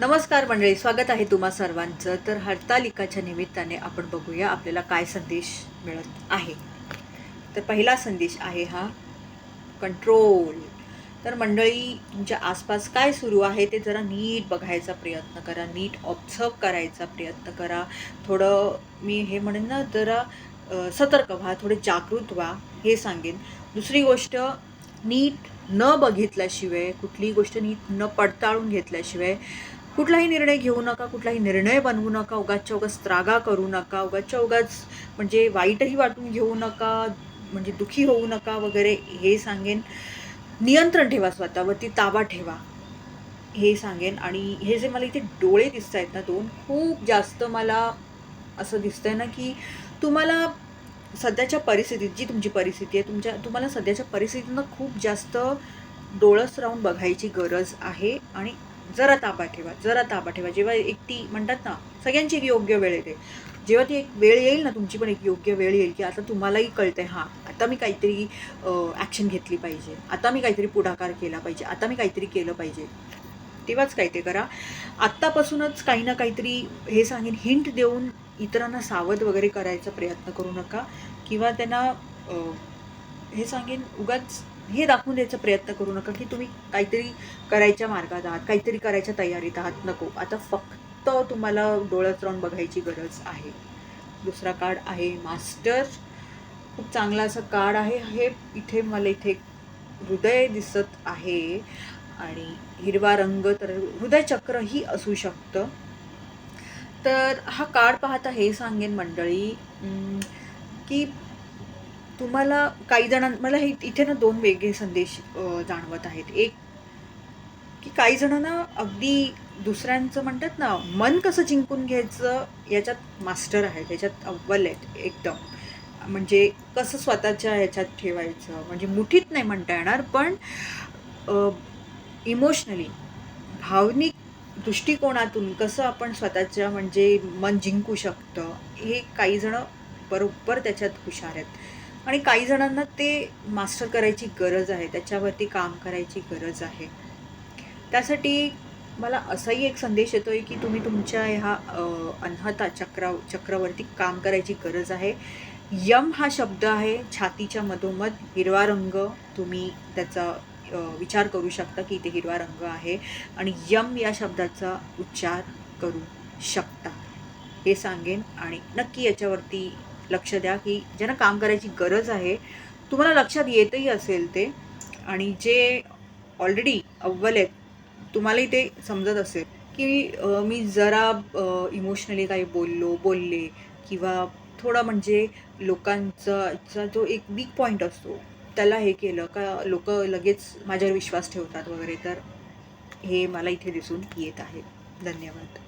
नमस्कार मंडळी स्वागत आहे तुम्हा सर्वांचं. तर हरतालिकाच्या निमित्ताने आपण बघूया आपल्याला काय संदेश मिळत आहे. तर पहिला संदेश आहे हा कंट्रोल तर मंडळी तुमच्या आसपास काय सुरू आहे ते जरा नीट बघायचा प्रयत्न करा नीट ऑब्झर्व करायचा प्रयत्न करा. थोडं मी हे म्हणेन ना जरा सतर्क व्हा थोडे जागृत व्हा हे सांगेन. दुसरी गोष्ट नीट न बघितल्याशिवाय कुठलीही गोष्ट नीट न पडताळून घेतल्याशिवाय कुठलाही निर्णय घेऊ नका कुठलाही निर्णय बनवू नका उगाचच्या उगाच त्रागा करू नका उगाचच्या उगाच म्हणजे वाईटही वाटून घेऊ नका म्हणजे दुखी होऊ नका वगैरे हे सांगेन. नियंत्रण ठेवा स्वतःवरती ताबा ठेवा. हे सांगेन आणि हे जे मला इथे डोळे दिसत आहेत ना दोन खूप जास्त मला असं दिसतंय ना की तुम्हाला सध्याच्या परिस्थितीत जी तुमची परिस्थिती आहे तुमच्या तुम्हाला सध्याच्या परिस्थितीनं खूप जास्त डोळस राहून बघायची गरज आहे आणि जरा ताबा ठेवा जरा ताबा ठेवा. जेव्हा एक ती म्हणतात ना सगळ्यांची एक योग्य वेळ येते. जेव्हा ती एक वेळ येईल ना तुमची पण एक योग्य वेळ येईल की आता तुम्हालाही कळतं आहे हां आता मी काहीतरी ॲक्शन घेतली पाहिजे. आता मी काहीतरी पुढाकार केला पाहिजे. आता मी काहीतरी केलं पाहिजे. तेव्हाच काय ते करा. आत्तापासूनच काही ना काहीतरी हे सांगेन हिंट देऊन इतरांना सावध वगैरे करायचा प्रयत्न करू नका. किंवा त्यांना हे सांगेन उगाच हे दाखवून द्यायचा प्रयत्न करू नका की तुम्ही काहीतरी करायच्या मार्गात आहात काहीतरी करायच्या तयारीत आहात. नको. आता फक्त तुम्हाला डोळ्यात राहून बघायची गरज आहे. दुसरा कार्ड आहे मास्टर खूप चांगला असं कार्ड आहे. हे इथे मला इथे हृदय दिसत आहे आणि हिरवा रंग तर हृदय चक्रही असू शकतं. तर हा कार्ड पाहता हे सांगेन मंडळी की तुम्हाला काही जणां मला हे इथे ना दोन वेगळे संदेश जाणवत आहेत. एक की काही जणांना अगदी दुसऱ्यांचं म्हणतात ना मन कसं जिंकून घ्यायचं याच्यात मास्टर आहेत याच्यात अव्वल आहेत एकदम. म्हणजे कसं स्वतःच्या ह्याच्यात ठेवायचं? म्हणजे मुठीत नाही म्हणता येणार पण इमोशनली भावनिक दृष्टिकोनातून कसं आपण स्वतःच्या म्हणजे मन जिंकू शकतं हे काहीजणं बरोबर त्याच्यात हुशार आहेत. आणि काही जणांना ते मास्टर करायची गरज आहे त्याच्यावरती काम करायची गरज आहे. त्यासाठी मला असाही एक संदेश येतो आहे की तुम्ही तुमच्या ह्या अ, अनहता चक्रा चक्रावरती काम करायची गरज आहे. यम हा शब्द आहे छातीच्या मधोमध हिरवा रंग तुम्ही त्याचा विचार करू शकता की इथे हिरवा रंग आहे आणि यम या शब्दाचा उच्चार करू शकता. हे सांगेन आणि नक्की याच्यावरती लक्ष द्या की ज्यांना काम करायची गरज आहे तुम्हाला लक्षात येतही असेल ते. आणि जे ऑलरेडी अव्वल आहेत तुम्हालाही ते समजत असेल की मी जरा इमोशनली काही बोललो बोलले किंवा थोडा म्हणजे लोकांचा जो एक वीक पॉईंट असतो त्याला हे केलं का लोक लगेच माझ्यावर विश्वास ठेवतात वगैरे तर हे मला इथे दिसून येत आहे. धन्यवाद.